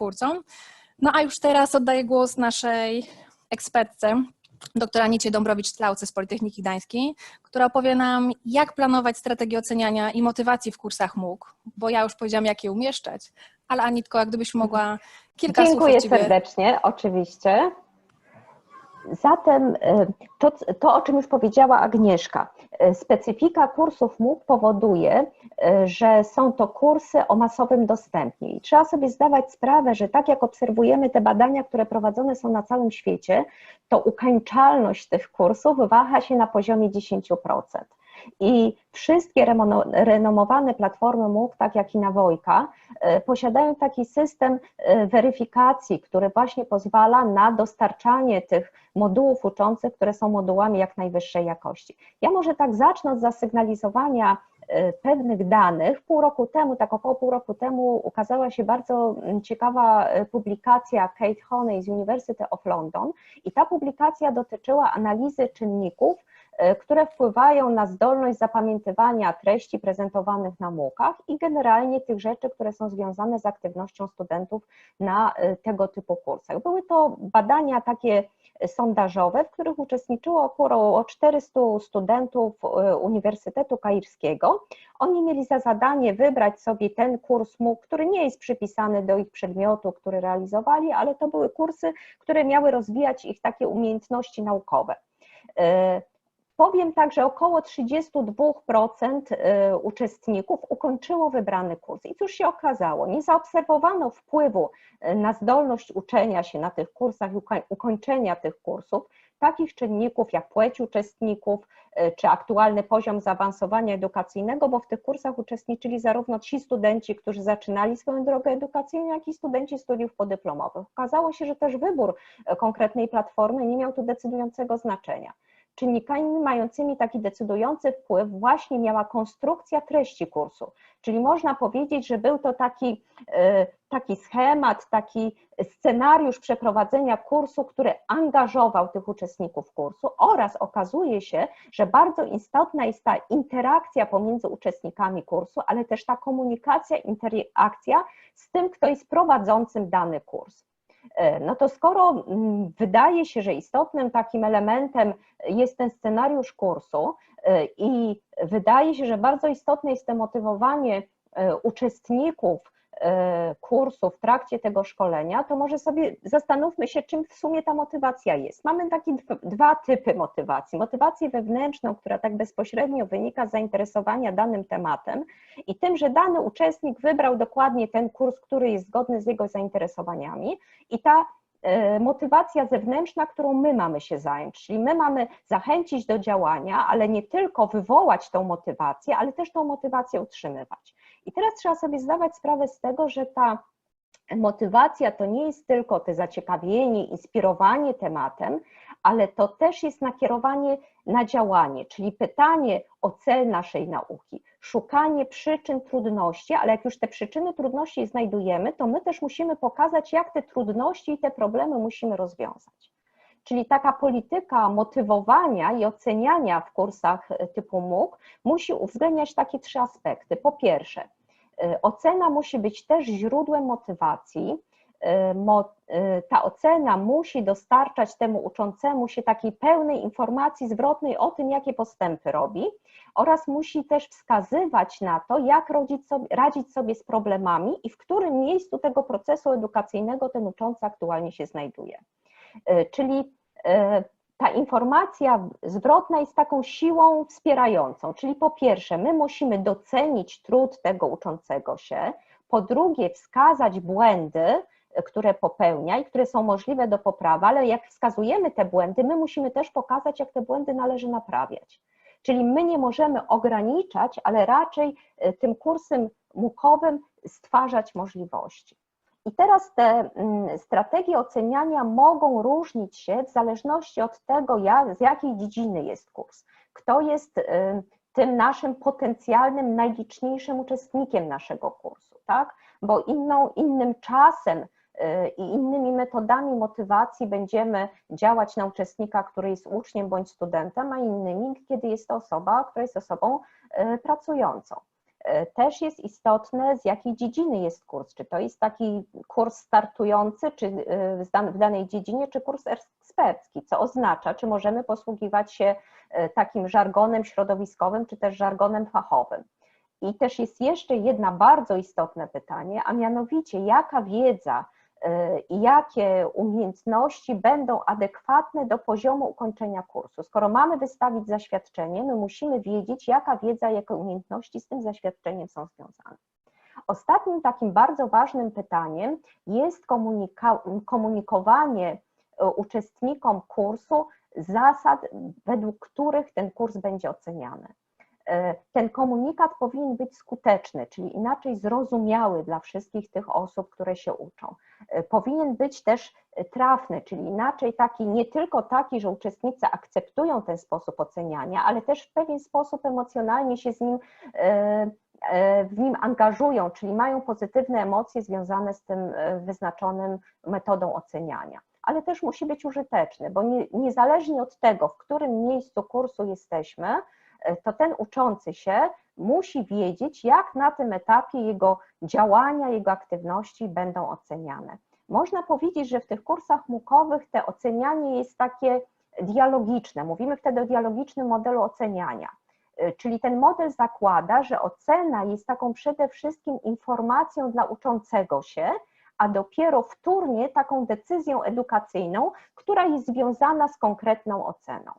twórcom. No a już teraz oddaję głos naszej ekspertce, doktora Anicie Dąbrowicz-Tlauce z Politechniki Gdańskiej, która opowie nam, jak planować strategię oceniania i motywacji w kursach MOOC, bo ja już powiedziałam, jak je umieszczać, ale Anitko, jak gdybyś mogła kilka Dziękuję słów Dziękuję serdecznie, oczywiście. Zatem y, to, to, o czym już powiedziała Agnieszka, y, specyfika kursów MOOC powoduje, y, że są to kursy o masowym dostępie i trzeba sobie zdawać sprawę, że tak jak obserwujemy te badania, które prowadzone są na całym świecie, to ukończalność tych kursów waha się na poziomie 10%. I wszystkie renomowane platformy MOOC, tak jak i Nawojka, e, posiadają taki system e, weryfikacji, który właśnie pozwala na dostarczanie tych modułów uczących, które są modułami jak najwyższej jakości. Ja może tak zacznę od zasygnalizowania e, pewnych danych. Pół roku temu, tak około pół roku temu ukazała się bardzo ciekawa publikacja Kate Honey z University of London i ta publikacja dotyczyła analizy czynników, które wpływają na zdolność zapamiętywania treści prezentowanych na MOOCach i generalnie tych rzeczy, które są związane z aktywnością studentów na e, tego typu kursach. Były to badania takie sondażowe, w których uczestniczyło około 400 studentów e, Uniwersytetu Kairskiego. Oni mieli za zadanie wybrać sobie ten kurs MOOC, który nie jest przypisany do ich przedmiotu, który realizowali, ale to były kursy, które miały rozwijać ich takie umiejętności naukowe. Powiem tak, że około 32% y, uczestników ukończyło wybrany kurs. I cóż się okazało? Nie zaobserwowano wpływu y, na zdolność uczenia się na tych kursach i ukończenia tych kursów takich czynników jak płeć uczestników y, czy aktualny poziom zaawansowania edukacyjnego, bo w tych kursach uczestniczyli zarówno ci studenci, którzy zaczynali swoją drogę edukacyjną, jak i studenci studiów podyplomowych. Okazało się, że też wybór konkretnej platformy nie miał tu decydującego znaczenia czynnikami mającymi taki decydujący wpływ właśnie miała konstrukcja treści kursu. Czyli można powiedzieć, że był to taki, e, taki schemat, taki scenariusz przeprowadzenia kursu, który angażował tych uczestników kursu oraz okazuje się, że bardzo istotna jest ta interakcja pomiędzy uczestnikami kursu, ale też ta komunikacja, interakcja z tym, kto jest prowadzącym dany kurs. E, no to skoro mm, wydaje się, że istotnym takim elementem jest ten scenariusz kursu e, i wydaje się, że bardzo istotne jest to motywowanie e, uczestników kursu w trakcie tego szkolenia, to może sobie zastanówmy się, czym w sumie ta motywacja jest. Mamy takie dwa typy motywacji. Motywację wewnętrzną, która tak bezpośrednio wynika z zainteresowania danym tematem i tym, że dany uczestnik wybrał dokładnie ten kurs, który jest zgodny z jego zainteresowaniami i ta e, motywacja zewnętrzna, którą my mamy się zająć, czyli my mamy zachęcić do działania, ale nie tylko wywołać tą motywację, ale też tą motywację utrzymywać. I teraz trzeba sobie zdawać sprawę z tego, że ta motywacja to nie jest tylko te zaciekawienie, inspirowanie tematem, ale to też jest nakierowanie na działanie, czyli pytanie o cel naszej nauki, szukanie przyczyn trudności, ale jak już te przyczyny trudności znajdujemy, to my też musimy pokazać, jak te trudności i te problemy musimy rozwiązać. Czyli taka polityka motywowania i oceniania w kursach typu MOOC musi uwzględniać takie trzy aspekty. Po pierwsze, y, ocena musi być też źródłem motywacji. Y, ta ocena musi dostarczać temu uczącemu się takiej pełnej informacji zwrotnej o tym, jakie postępy robi, oraz musi też wskazywać na to, jak radzić sobie, z problemami i w którym miejscu tego procesu edukacyjnego ten uczący aktualnie się znajduje. Czyli E, ta informacja zwrotna jest taką siłą wspierającą, czyli po pierwsze, my musimy docenić trud tego uczącego się, po drugie, wskazać błędy, które popełnia i które są możliwe do poprawy, ale jak wskazujemy te błędy, my musimy też pokazać, jak te błędy należy naprawiać. Czyli my nie możemy ograniczać, ale raczej e, tym kursem mukowym stwarzać możliwości. I teraz te mm, strategie oceniania mogą różnić się w zależności od tego, z jakiej dziedziny jest kurs. Kto jest y, tym naszym potencjalnym, najliczniejszym uczestnikiem naszego kursu, tak? Bo inną, innym czasem y, i innymi metodami motywacji będziemy działać na uczestnika, który jest uczniem bądź studentem, a innymi, kiedy jest to osoba, która jest osobą y, pracującą. E, Też jest istotne, z jakiej dziedziny jest kurs. Czy to jest taki kurs startujący czy e, w dan- w danej dziedzinie, czy kurs ekspercki, co oznacza, czy możemy posługiwać się e, takim żargonem środowiskowym, czy też żargonem fachowym. I też jest jeszcze jedna bardzo istotne pytanie, a mianowicie jaka wiedza i jakie umiejętności będą adekwatne do poziomu ukończenia kursu. Skoro mamy wystawić zaświadczenie, my musimy wiedzieć, jaka wiedza, jakie umiejętności z tym zaświadczeniem są związane. Ostatnim takim bardzo ważnym pytaniem jest komunikowanie e, uczestnikom kursu zasad, według których ten kurs będzie oceniany. E, Ten komunikat powinien być skuteczny, czyli inaczej zrozumiały dla wszystkich tych osób, które się uczą. E, Powinien być też trafny, czyli inaczej taki, nie tylko taki, że uczestnicy akceptują ten sposób oceniania, ale też w pewien sposób emocjonalnie się z nim, e, e, w nim angażują, czyli mają pozytywne emocje związane z tym e, wyznaczonym metodą oceniania. Ale też musi być użyteczny, bo nie, niezależnie od tego, w którym miejscu kursu jesteśmy, e, to ten uczący się musi wiedzieć, jak na tym etapie jego działania, jego aktywności będą oceniane. Można powiedzieć, że w tych kursach MOOC-owych te ocenianie jest takie dialogiczne. Mówimy wtedy o dialogicznym modelu oceniania. Y, Czyli ten model zakłada, że ocena jest taką przede wszystkim informacją dla uczącego się, a dopiero wtórnie taką decyzją edukacyjną, która jest związana z konkretną oceną.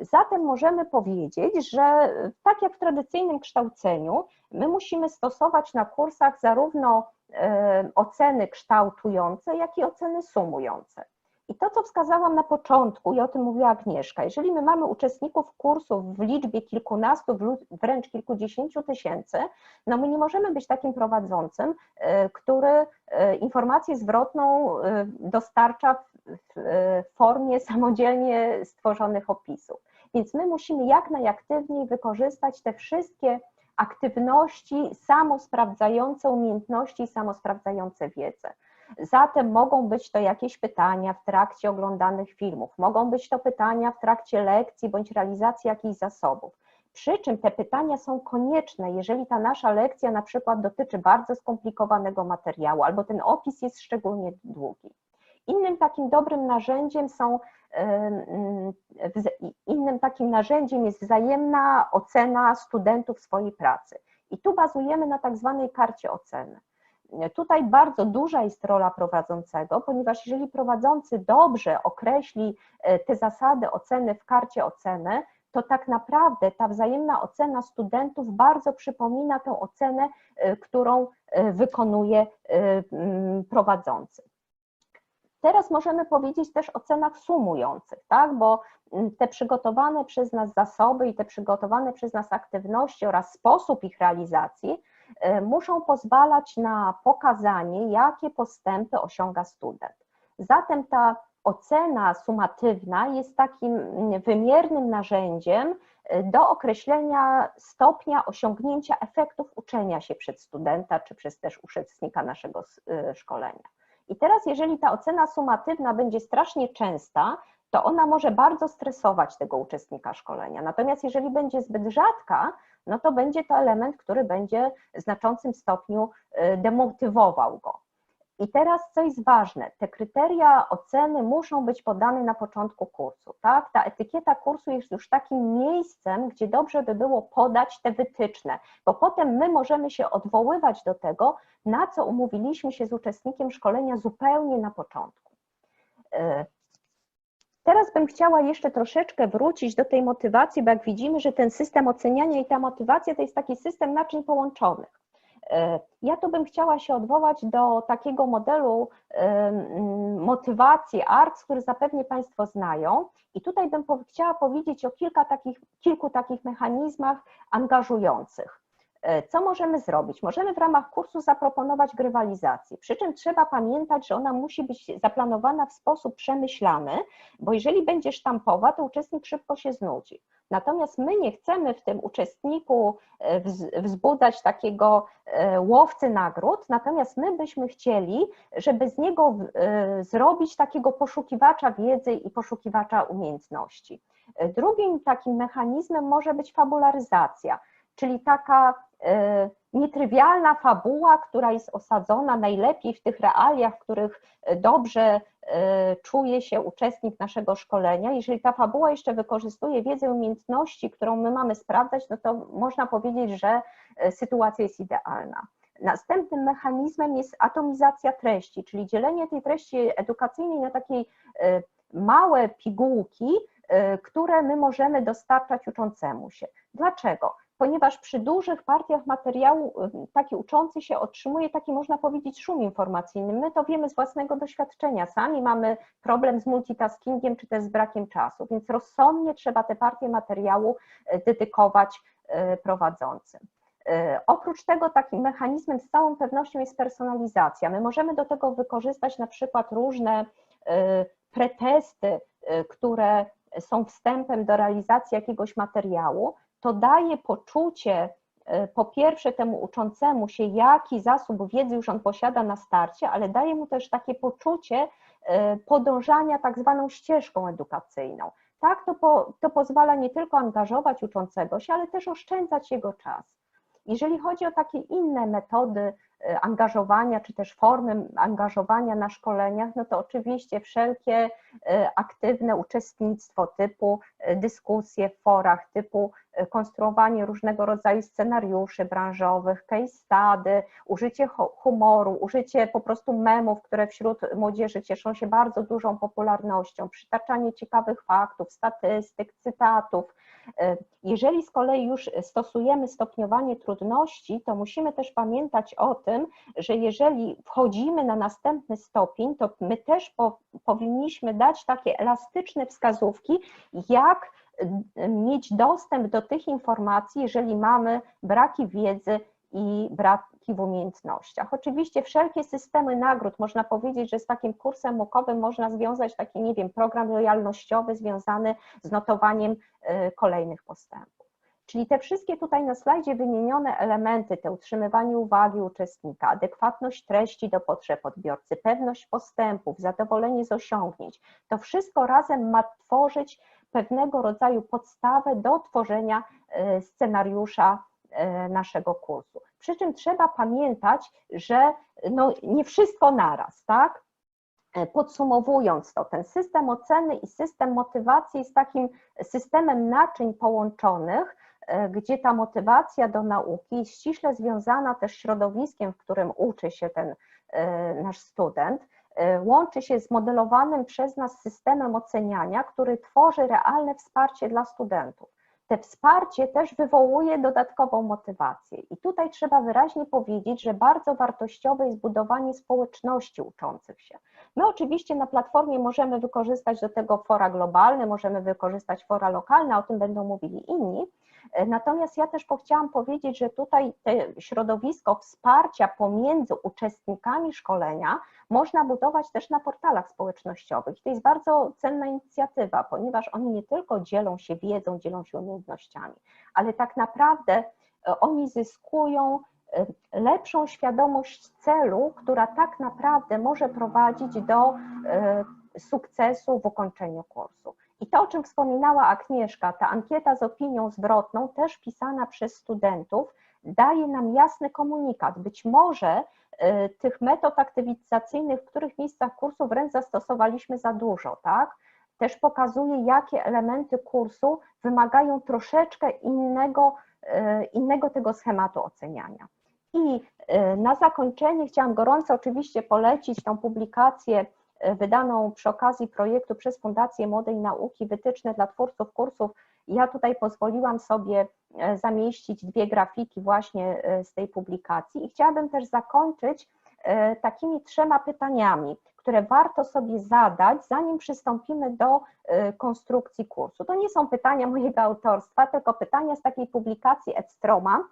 Zatem możemy powiedzieć, że tak jak w tradycyjnym kształceniu, my musimy stosować na kursach zarówno e, oceny kształtujące, jak i oceny sumujące. I to, co wskazałam na początku, i o tym mówiła Agnieszka, jeżeli my mamy uczestników kursów w liczbie kilkunastu, wręcz kilkudziesięciu tysięcy, no my nie możemy być takim prowadzącym, e, który e, informację zwrotną e, dostarcza w, formie samodzielnie stworzonych opisów. Więc my musimy jak najaktywniej wykorzystać te wszystkie aktywności samosprawdzające umiejętności i samosprawdzające wiedzę. Zatem mogą być to jakieś pytania w trakcie oglądanych filmów, mogą być to pytania w trakcie lekcji bądź realizacji jakichś zasobów. Przy czym te pytania są konieczne, jeżeli ta nasza lekcja na przykład dotyczy bardzo skomplikowanego materiału albo ten opis jest szczególnie długi. Innym takim dobrym narzędziem są innym takim narzędziem jest wzajemna ocena studentów swojej pracy. I tu bazujemy na tak zwanej karcie oceny. Tutaj bardzo duża jest rola prowadzącego, ponieważ jeżeli prowadzący dobrze określi e, te zasady oceny w karcie oceny, to tak naprawdę ta wzajemna ocena studentów bardzo przypomina tę ocenę, e, którą e, wykonuje prowadzący. Teraz możemy powiedzieć też o cenach sumujących, tak? bo te przygotowane przez nas zasoby i te przygotowane przez nas aktywności oraz sposób ich realizacji muszą pozwalać na pokazanie, jakie postępy osiąga student. Zatem ta ocena sumatywna jest takim wymiernym narzędziem e, do określenia stopnia osiągnięcia efektów uczenia się przez studenta czy przez też uczestnika naszego e, szkolenia. I teraz, jeżeli ta ocena sumatywna będzie strasznie częsta, to ona może bardzo stresować tego uczestnika szkolenia. Natomiast jeżeli będzie zbyt rzadka, no to będzie to element, który będzie w znaczącym stopniu y, demotywował go. I teraz co jest ważne, te kryteria oceny muszą być podane na początku kursu, tak? Ta etykieta kursu jest już takim miejscem, gdzie dobrze by było podać te wytyczne, bo potem my możemy się odwoływać do tego, na co umówiliśmy się z uczestnikiem szkolenia zupełnie na początku. E, Teraz bym chciała jeszcze troszeczkę wrócić do tej motywacji, bo jak widzimy, że ten system oceniania i ta motywacja to jest taki system naczyń połączonych. E, Ja tu bym chciała się odwołać do takiego modelu em, motywacji ARC, który zapewne Państwo znają. I tutaj bym chciała powiedzieć o kilka takich, kilku takich mechanizmach angażujących. E, Co możemy zrobić? Możemy w ramach kursu zaproponować grywalizację, przy czym trzeba pamiętać, że ona musi być zaplanowana w sposób przemyślany, bo jeżeli będzie sztampowa, to uczestnik szybko się znudzi. Natomiast my nie chcemy w tym uczestniku e, wz- wzbudzać takiego e, łowcy nagród, natomiast my byśmy chcieli, żeby z niego zrobić takiego poszukiwacza wiedzy i poszukiwacza umiejętności. Drugim takim mechanizmem może być fabularyzacja, czyli taka nietrywialna fabuła, która jest osadzona najlepiej w tych realiach, w których dobrze e, czuje się uczestnik naszego szkolenia. Jeżeli ta fabuła jeszcze wykorzystuje wiedzę umiejętności, którą my mamy sprawdzać, no to można powiedzieć, że sytuacja jest idealna. Następnym mechanizmem jest atomizacja treści, czyli dzielenie tej treści edukacyjnej na takie małe pigułki, które my możemy dostarczać uczącemu się. Dlaczego? Ponieważ przy dużych partiach materiału taki uczący się otrzymuje taki, można powiedzieć, szum informacyjny. My to wiemy z własnego doświadczenia. Sami mamy problem z multitaskingiem czy też z brakiem czasu, więc rozsądnie trzeba te partie materiału e, dedykować e, prowadzącym. E, oprócz tego takim mechanizmem z całą pewnością jest personalizacja. My możemy do tego wykorzystać na przykład różne pretesty, które są wstępem do realizacji jakiegoś materiału, to daje poczucie e, po pierwsze temu uczącemu się, jaki zasób wiedzy już on posiada na starcie, ale daje mu też takie poczucie e, podążania tak zwaną ścieżką edukacyjną. Tak, to, po, to pozwala nie tylko angażować uczącego się, ale też oszczędzać jego czas. Jeżeli chodzi o takie inne metody angażowania, czy też formy angażowania na szkoleniach, no to oczywiście wszelkie aktywne uczestnictwo typu dyskusje w forach, typu konstruowanie różnego rodzaju scenariuszy branżowych, case study, użycie humoru, użycie po prostu memów, które wśród młodzieży cieszą się bardzo dużą popularnością, przytaczanie ciekawych faktów, statystyk, cytatów. Jeżeli z kolei już stosujemy stopniowanie trudności, to musimy też pamiętać o tym, że jeżeli wchodzimy na następny stopień, to my też po, powinniśmy dać takie elastyczne wskazówki, jak mieć dostęp do tych informacji, jeżeli mamy braki wiedzy i braki w umiejętnościach. Oczywiście wszelkie systemy nagród, można powiedzieć, że z takim kursem mokowym można związać taki, nie wiem, program lojalnościowy związany z notowaniem y, kolejnych postępów. Czyli te wszystkie tutaj na slajdzie wymienione elementy, te utrzymywanie uwagi uczestnika, adekwatność treści do potrzeb odbiorcy, pewność postępów, zadowolenie z osiągnięć, to wszystko razem ma tworzyć pewnego rodzaju podstawę do tworzenia e, scenariusza e, naszego kursu. Przy czym trzeba pamiętać, że no nie wszystko naraz, tak? E, podsumowując to, ten system oceny i system motywacji jest takim systemem naczyń połączonych, gdzie ta motywacja do nauki jest ściśle związana też środowiskiem, w którym uczy się ten nasz student, E, łączy się z modelowanym przez nas systemem oceniania, który tworzy realne wsparcie dla studentów. Te wsparcie też wywołuje dodatkową motywację. I tutaj trzeba wyraźnie powiedzieć, że bardzo wartościowe jest budowanie społeczności uczących się. My oczywiście na platformie możemy wykorzystać do tego fora globalne, możemy wykorzystać fora lokalne, o tym będą mówili inni, natomiast ja też chciałam powiedzieć, że tutaj środowisko wsparcia pomiędzy uczestnikami szkolenia można budować też na portalach społecznościowych. To jest bardzo cenna inicjatywa, ponieważ oni nie tylko dzielą się wiedzą, dzielą się umiejętnościami, ale tak naprawdę e, oni zyskują e, lepszą świadomość celu, która tak naprawdę może prowadzić do sukcesu w ukończeniu kursu. I to, o czym wspominała Agnieszka, ta ankieta z opinią zwrotną, też pisana przez studentów, daje nam jasny komunikat. Być może tych metod aktywizacyjnych, w których miejscach kursu wręcz zastosowaliśmy za dużo, tak? Też pokazuje, jakie elementy kursu wymagają troszeczkę innego, y, innego tego schematu oceniania. I y, na zakończenie chciałam gorąco oczywiście polecić tą publikację wydaną przy okazji projektu przez Fundację Młodej Nauki wytyczne dla twórców kursów. Ja tutaj pozwoliłam sobie e, zamieścić dwie grafiki właśnie e, z tej publikacji i chciałabym też zakończyć takimi trzema pytaniami, które warto sobie zadać, zanim przystąpimy do konstrukcji kursu. To nie są pytania mojego autorstwa, tylko pytania z takiej publikacji Edstroma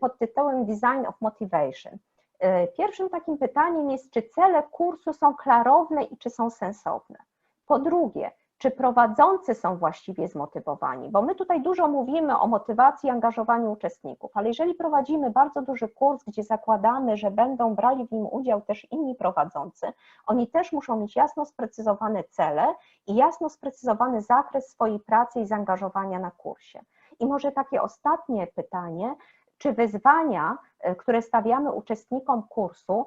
pod tytułem Design of Motivation. E, pierwszym takim pytaniem jest, czy cele kursu są klarowne i czy są sensowne. Po drugie, czy prowadzący są właściwie zmotywowani, bo my tutaj dużo mówimy o motywacji i angażowaniu uczestników, ale jeżeli prowadzimy bardzo duży kurs, gdzie zakładamy, że będą brali w nim udział też inni prowadzący, oni też muszą mieć jasno sprecyzowane cele i jasno sprecyzowany zakres swojej pracy i zaangażowania na kursie. I może takie ostatnie pytanie, czy wyzwania, e, które stawiamy uczestnikom kursu,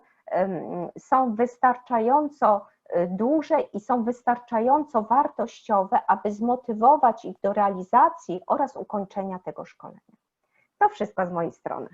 są wystarczająco e, duże i są wystarczająco wartościowe, aby zmotywować ich do realizacji oraz ukończenia tego szkolenia. To wszystko z mojej strony.